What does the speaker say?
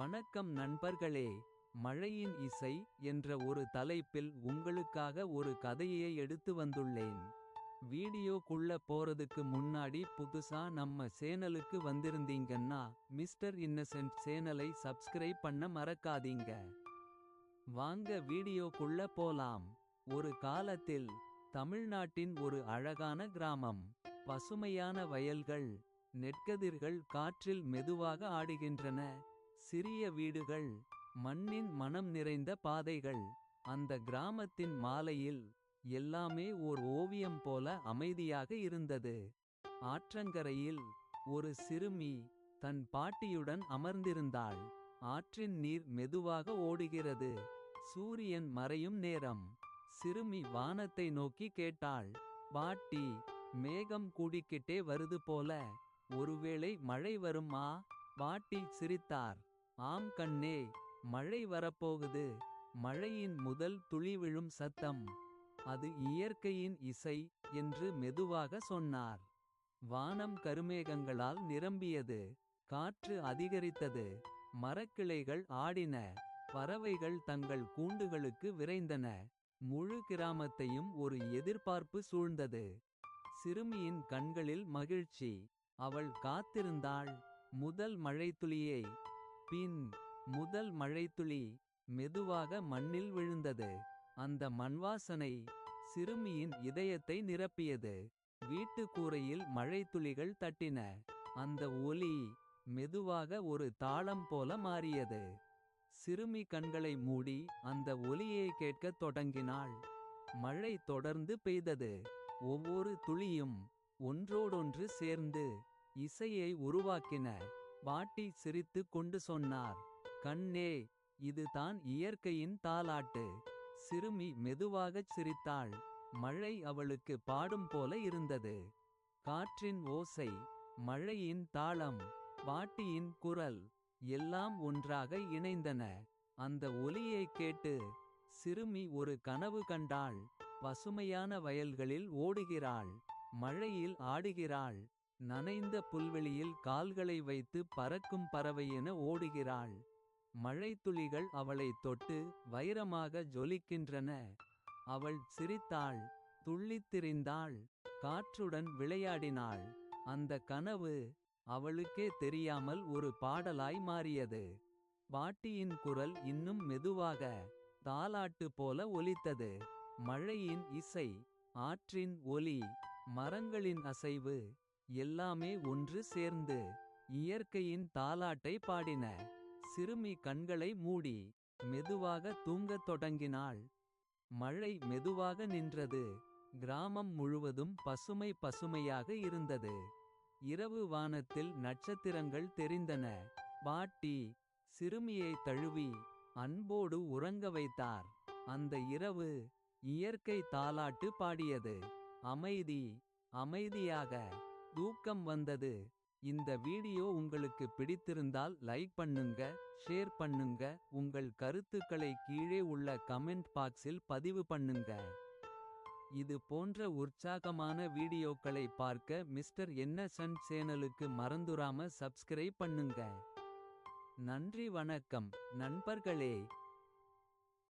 வணக்கம் நண்பர்களே மழையின் இசை என்ற ஒரு தலைப்பில் உங்களுக்காக ஒரு கதையை எடுத்து வந்துள்ளேன். வீடியோக்குள்ள போறதுக்கு முன்னாடி புதுசா நம்ம சேனலுக்கு வந்திருந்தீங்கன்னா மிஸ்டர் இன்னசென்ட் சேனலை சப்ஸ்கிரைப் பண்ண மறக்காதீங்க. வாங்க வீடியோக்குள்ள போலாம். ஒரு காலத்தில் தமிழ்நாட்டின் ஒரு அழகான கிராமம். பசுமையான வயல்கள் நெற்கதிர்கள் காற்றில் மெதுவாக ஆடுகின்றன. சிறிய வீடுகள் மண்ணின் மனம் நிறைந்த பாதைகள். அந்த கிராமத்தின் மாலையில் எல்லாமே ஓர் ஓவியம் போல அமைதியாக இருந்தது. ஆற்றங்கரையில் ஒரு சிறுமி தன் பாட்டியுடன் அமர்ந்திருந்தாள். ஆற்றின் நீர் மெதுவாக ஓடுகிறது. சூரியன் மறையும் நேரம். சிறுமி வானத்தை நோக்கி கேட்டாள். பாட்டி மேகம் கூடிக்கிட்டே வருது போல. ஒருவேளை மழை வருமா பாட்டி சிரித்தார். ஆம் கண்ணே மழை வரப்போகுது. மழையின் முதல் துளி விழும் சத்தம். அது இயற்கையின் இசை என்று மெதுவாக சொன்னார். வானம் கருமேகங்களால் நிரம்பியது. காற்று அதிகரித்தது. மரக்கிளைகள் ஆடின. பறவைகள் தங்கள் கூண்டுகளுக்கு விரைந்தன. முழு கிராமத்தையும் ஒரு எதிர்பார்ப்பு சூழ்ந்தது. சிறுமியின் கண்களில் மகிழ்ச்சி. அவள் காத்திருந்தாள். முதல் மழைத்துளியை. பின் முதல் மழைத்துளி மெதுவாக மண்ணில் விழுந்தது. அந்த மண்வாசனை சிறுமியின் இதயத்தை நிரப்பியது. வீட்டு கூரையில் மழைத்துளிகள் தட்டின. அந்த ஒலி மெதுவாக ஒரு தாளம் போல மாறியது. சிறுமி கண்களை மூடி அந்த ஒலியை கேட்கத் தொடங்கினாள். மழை தொடர்ந்து பெய்தது. ஒவ்வொரு துளியும் ஒன்றோடொன்று சேர்ந்து இசையை உருவாக்கின. பாட்டி சிரித்துக் கொண்டு சொன்னார். கண்ணே இது தான் இயற்கையின் தாலாட்டு. சிறுமி மெதுவாகச் சிரித்தாள். மழை அவளுக்கு பாடும் போல இருந்தது. காற்றின் ஓசை மழையின் தாளம் பாட்டியின் குரல். எல்லாம் ஒன்றாக இணைந்தன. அந்த ஒலியைக் கேட்டு சிறுமி ஒரு கனவு கண்டாள். பசுமையான வயல்களில் ஓடுகிறாள். மழையில் ஆடுகிறாள். நனைந்த புல்வெளியில் கால்களை வைத்து பறக்கும் பறவையென ஓடுகிறாள். மழைத்துளிகள் அவளைத் தொட்டு வைரமாக ஜொலிக்கின்றன. அவள் சிரித்தாள் துள்ளித்திரிந்தாள். காற்றுடன் விளையாடினாள். அந்த கனவு அவளுக்கே தெரியாமல் ஒரு பாடலாய் மாறியது. பாட்டியின் குரல் இன்னும் மெதுவாக தாலாட்டு போல ஒலித்தது. மழையின் இசை ஆற்றின் ஒலி மரங்களின் அசைவு. எல்லாமே ஒன்று சேர்ந்து இயற்கையின் தாலாட்டை பாடின. சிறுமி கண்களை மூடி மெதுவாக தூங்கத் தொடங்கினாள். மழை மெதுவாக நின்றது. கிராமம் முழுவதும் பசுமை பசுமையாக இருந்தது. இரவு வானத்தில் நட்சத்திரங்கள் தெரிந்தன. பாட்டி சிறுமியை தழுவி அன்போடு உறங்க வைத்தார். அந்த இரவு இயற்கை தாலாட்டு பாடியது. அமைதி அமைதியாக தூக்கம் வந்தது. இந்த வீடியோ உங்களுக்கு பிடித்திருந்தால் லைக் பண்ணுங்க. ஷேர் பண்ணுங்க உங்கள் கருத்துக்களை கீழே உள்ள கமெண்ட் பாக்ஸில் பதிவு பண்ணுங்க. இது போன்ற உற்சாகமான வீடியோக்களை பார்க்க மிஸ்டர் என்ன சன் சேனலுக்கு மறந்துராம சப்ஸ்கிரைப் பண்ணுங்க. நன்றி வணக்கம் நண்பர்களே.